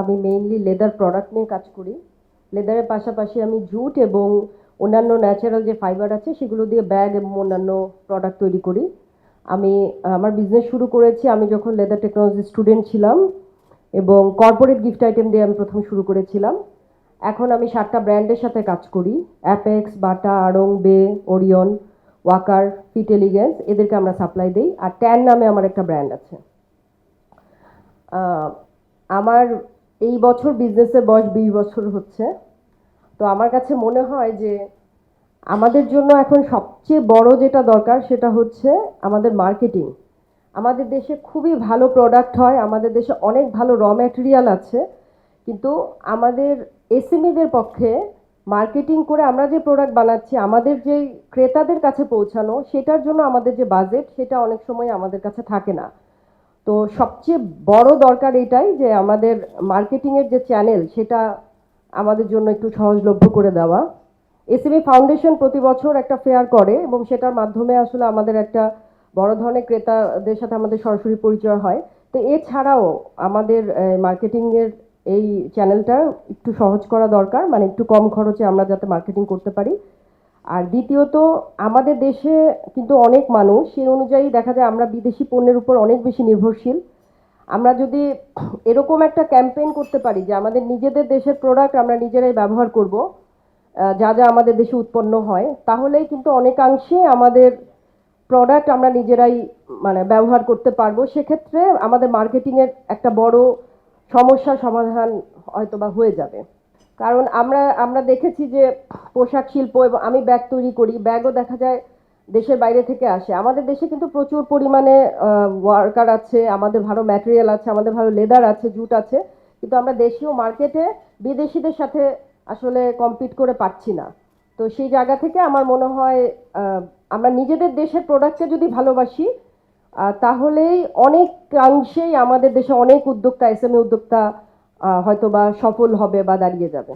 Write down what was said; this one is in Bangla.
আমি মেইনলি লেদার প্রোডাক্ট নিয়ে কাজ করি। লেদারের পাশাপাশি আমি জুট এবং অন্যান্য ন্যাচারাল যে ফাইবার আছে, সেগুলো দিয়ে ব্যাগ এবং অন্যান্য প্রোডাক্ট তৈরি করি। আমি, আমার বিজনেস শুরু করেছি আমি যখন লেদার টেকনোলজি স্টুডেন্ট ছিলাম এবং কর্পোরেট গিফট আইটেম দিয়ে আমি প্রথম শুরু করেছিলাম। এখন আমি সাতটা ব্র্যান্ডের সাথে কাজ করি। অ্যাপেক্স বাটা আড়ং বে ওরিয়ন ওয়াকার ফিট এলিগেন্স এদেরকে আমরা সাপ্লাই দিই। আর ট্যান নামে আমার একটা ব্র্যান্ড আছে। আমার এই বছর বিজনেসের বয়স বিশ বছর হচ্ছে। তো আমার কাছে মনে হয় যে আমাদের জন্য এখন সবচেয়ে বড় যেটা দরকার সেটা হচ্ছে আমাদের মার্কেটিং আমাদের দেশে খুবই ভালো প্রোডাক্ট হয়, আমাদের দেশে অনেক ভালো র ম্যাটেরিয়াল আছে, কিন্তু আমাদের এসএমইদের পক্ষে মার্কেটিং করে আমরা যে প্রোডাক্ট বানাচ্ছি, আমাদের যে ক্রেতাদের কাছে পৌঁছানো, সেটার জন্য আমাদের যে বাজেট সেটা অনেক সময় আমাদের কাছে থাকে না। তো সবচেয়ে বড় দরকার এটাই যে আমাদের মার্কেটিংয়ের যে চ্যানেল সেটা আমাদের জন্য একটু সহজলভ্য করে দেওয়া। এসএমই ফাউন্ডেশন প্রতি বছর একটা ফেয়ার করে এবং সেটার মাধ্যমে আসলে আমাদের একটা বড় ধরনের ক্রেতাদের সাথে আমাদের সরাসরি পরিচয় হয়। তো এছাড়াও আমাদের মার্কেটিংয়ের এই চ্যানেলটা একটু সহজ করা দরকার মানে একটু কম খরচে আমরা যাতে মার্কেটিং করতে পারি। আর দ্বিতীয়ত, আমাদের দেশে কিন্তু অনেক মানুষ, সেই অনুযায়ী দেখা যায় আমরা বিদেশি পণ্যের উপর অনেক বেশি নির্ভরশীল। আমরা যদি এরকম একটা ক্যাম্পেইন করতে পারি যে আমাদের নিজেদের দেশের প্রোডাক্ট আমরা নিজেরাই ব্যবহার করব যা যা আমাদের দেশে উৎপন্ন হয়, তাহলেই কিন্তু অনেকাংশে আমাদের প্রোডাক্ট আমরা নিজেরাই মানে ব্যবহার করতে পারব। সেক্ষেত্রে আমাদের মার্কেটিংয়ের একটা বড় সমস্যার সমাধান হয়তো বা হয়ে যাবে। কারণ আমরা আমরা দেখেছি যে পোশাক শিল্প এবং আমি ব্যাগ তৈরি করি ব্যাগও দেখা যায় দেশের বাইরে থেকে আসে। আমাদের দেশে কিন্তু প্রচুর পরিমাণে ওয়ার্কার আছে আমাদের ভালো ম্যাটেরিয়াল আছে আমাদের ভালো লেদার আছে জুট আছে কিন্তু আমরা দেশীয় মার্কেটে বিদেশিদের সাথে আসলে কম্পিট করে পারছি না। তো সেই জায়গা থেকে আমার মনে হয় আমরা নিজেদের দেশের প্রোডাক্টকে যদি ভালোবাসি তাহলেই অনেকাংশেই আমাদের দেশে অনেক উদ্যোক্তা এসএমই উদ্যোক্তা আহ, হয়তো বা সফল হবে বা দাঁড়িয়ে যাবে।